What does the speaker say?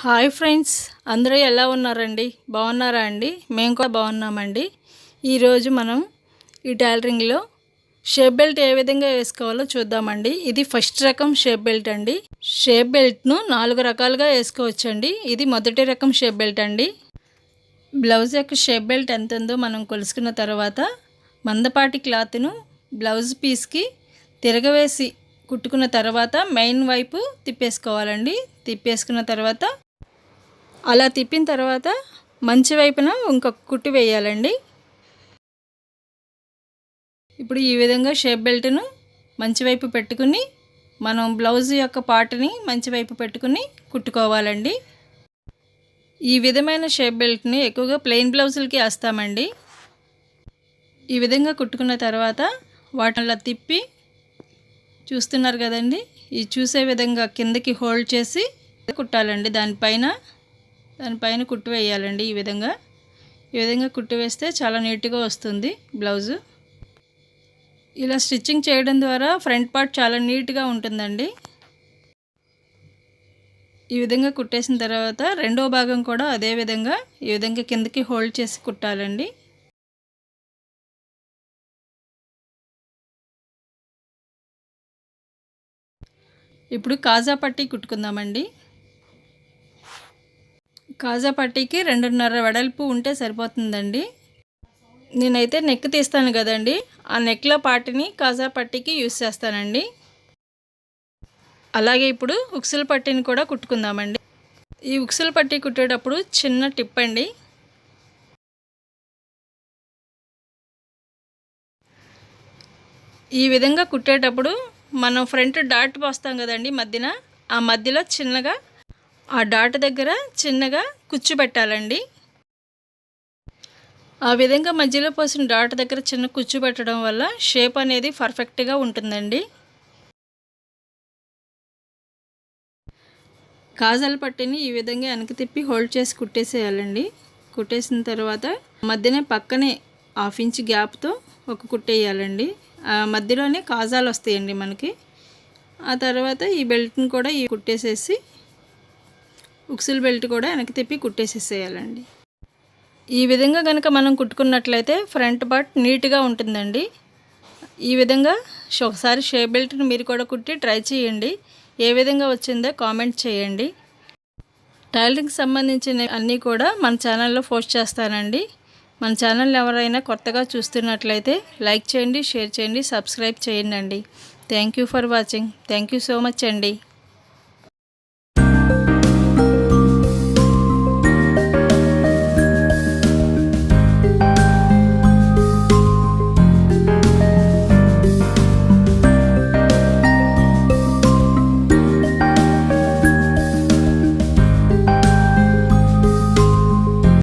Hi friends అందరూ ఎలా ఉన్నారండి? బాగున్నారా అండి? మేము కూడా బాగున్నామండి. ఈరోజు మనం ఈ టైలరింగ్లో షేప్ బెల్ట్ ఏ విధంగా వేసుకోవాలో చూద్దామండి. ఇది ఫస్ట్ రకం షేప్ బెల్ట్ అండి. షేప్ బెల్ట్ను నాలుగు రకాలుగా వేసుకోవచ్చండి. ఇది మొదటి రకం షేప్ బెల్ట్ అండి. బ్లౌజ్ యొక్క షేప్ బెల్ట్ ఎంత ఉందో మనం కొలుసుకున్న తర్వాత మందపాటి క్లాత్ను బ్లౌజ్ పీస్కి తిరగవేసి కుట్టుకున్న తర్వాత మెయిన్ వైపు తిప్పేసుకోవాలండి. తిప్పేసుకున్న తర్వాత అలా తిప్పిన తర్వాత మంచి వైపున ఇంకొక కుట్టు వేయాలండి. ఇప్పుడు ఈ విధంగా షేప్ బెల్ట్ను మంచి వైపు పెట్టుకుని మనం బ్లౌజ్ యొక్క పార్ట్ని మంచి వైపు పెట్టుకుని కుట్టుకోవాలండి. ఈ విధమైన షేప్ బెల్ట్ని ఎక్కువగా ప్లెయిన్ బ్లౌజులకి వేస్తామండి. ఈ విధంగా కుట్టుకున్న తర్వాత వాటిని తిప్పి చూస్తున్నారు కదండి ఈ చూసే విధంగా కిందకి హోల్డ్ చేసి కుట్టాలండి. దానిపైన దానిపైన కుట్టు వేయాలండి ఈ విధంగా. ఈ విధంగా కుట్టు వేస్తే చాలా నీట్గా వస్తుంది బ్లౌజు. ఇలా స్టిచ్చింగ్ చేయడం ద్వారా ఫ్రంట్ పార్ట్ చాలా నీట్గా ఉంటుందండి. ఈ విధంగా కుట్టేసిన తర్వాత రెండో భాగం కూడా అదే విధంగా ఈ విధంగా కిందకి హోల్డ్ చేసి కుట్టాలండి. ఇప్పుడు కాజా పట్టి కుట్టుకుందామండి. కాజా పట్టీకి రెండున్నర వెడల్పు ఉంటే సరిపోతుందండి. నేనైతే నెక్ తీస్తాను కదండి. ఆ నెక్లో పాటిని కాజా పట్టీకి యూస్ చేస్తానండి. అలాగే ఇప్పుడు ఉక్సుల పట్టీని కూడా కుట్టుకుందామండి. ఈ ఉక్సుల పట్టీ కుట్టేటప్పుడు చిన్న టిప్ అండి. ఈ విధంగా కుట్టేటప్పుడు మనం ఫ్రంట్ డాట్ పోస్తాం కదండి మధ్యన. ఆ మధ్యలో చిన్నగా ఆ డాట్ దగ్గర చిన్నగా కుచ్చు పెట్టాలండి. ఆ విధంగా మధ్యలో పోసిన డాట్ దగ్గర చిన్న కుచ్చు పెట్టడం వల్ల షేప్ అనేది పర్ఫెక్ట్గా ఉంటుందండి. కాజాల పట్టిని ఈ విధంగా వెనక్కి తిప్పి హోల్డ్ చేసి కుట్టేసేయాలండి. కుట్టేసిన తర్వాత మధ్యనే పక్కనే హాఫ్ ఇంచ్ గ్యాప్తో ఒక కుట్టేయాలండి. మధ్యలోనే కాజాలు వస్తాయండి మనకి. ఆ తర్వాత ఈ బెల్ట్ని కూడా ఈ కుట్టేసేసి ఉక్సుల బెల్ట్ కూడా వెనక్కి తిప్పి కుట్టేసేసేయాలండి. ఈ విధంగా కనుక మనం కుట్టుకున్నట్లయితే ఫ్రంట్ పార్ట్ నీట్గా ఉంటుందండి. ఈ విధంగా ఒకసారి షే బెల్ట్ని మీరు కూడా కుట్టి ట్రై చేయండి. ఏ విధంగా వచ్చిందో కామెంట్ చేయండి. టైలరింగ్ సంబంధించిన అన్నీ కూడా మన ఛానల్లో పోస్ట్ చేస్తానండి. మన ఛానల్ ఎవరైనా కొత్తగా చూస్తున్నట్లయితే లైక్ చేయండి షేర్ చేయండి సబ్స్క్రైబ్ చేయండి అండి thank you for watching. Thank you so much అండి.